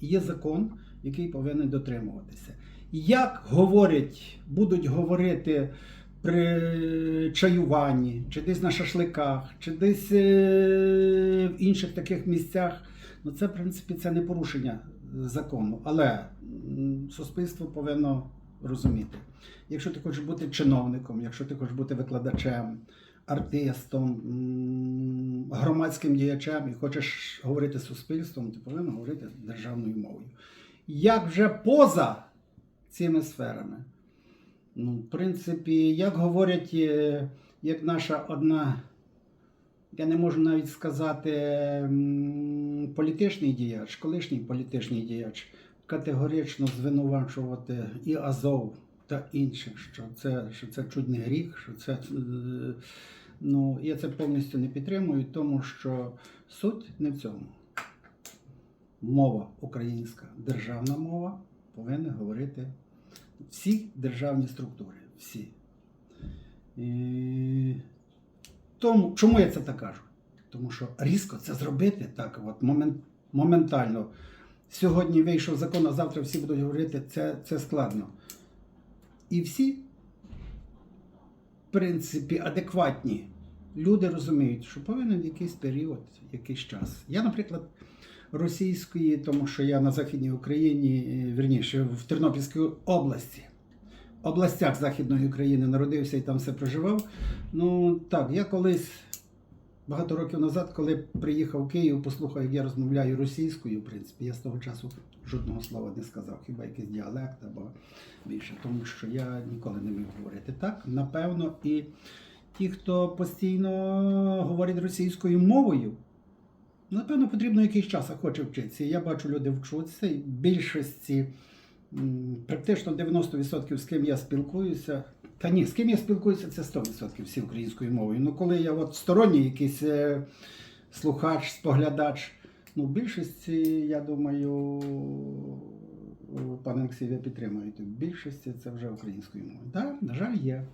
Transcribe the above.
Є закон, який повинен дотримуватися. Як говорять, будуть говорити при чаюванні, чи десь на шашликах, чи десь е, в інших таких місцях, ну це, в принципі, це не порушення закону. Але суспільство повинно розуміти. Якщо ти хочеш бути чиновником, якщо ти хочеш бути викладачем, артистом, громадським діячем і хочеш говорити з суспільством, ти повинен говорити державною мовою. Як вже поза цими сферами? Ну, в принципі, як говорять, е, як наша одна, я не можу навіть сказати, політичний діяч, колишній політичний діяч, категорично звинувачувати і Азов та інших, що це, що це чудний гріх, що це. Ну, я це повністю не підтримую, тому що суть не в цьому. Мова українська, державна мова повинна говорити всі державні структури. Всі. І... Тому, чому я це так кажу? Тому що різко це зробити так, от, момент, моментально. Сьогодні вийшов закон, а завтра всі будуть говорити, це, це складно. І всі, в принципі, адекватні люди розуміють, що повинен якийсь період, якийсь час. Я, наприклад, російської, тому що я на Західній Україні, верніше в Тернопільській області, областях Західної України народився і там все проживав. Ну так, я колись. Багато років назад, коли приїхав в Київ, послухав, як я розмовляю російською, в принципі, я з того часу жодного слова не сказав, хіба якийсь діалект або більше, тому що я ніколи не міг говорити так. Напевно, і ті, хто постійно говорить російською мовою, напевно, потрібно якийсь час, а хоче вчитися. Я бачу, люди вчаться, і більшості, практично 90% з ким я спілкуюся. Та ні, з ким я спілкуюся, це 100% всі українською мовою. Ну, коли я от сторонній якийсь е, слухач, споглядач, ну, більшості, я думаю, пане Олексій, я підтримуєте. В більшості це вже українською мовою. Так, на жаль, є.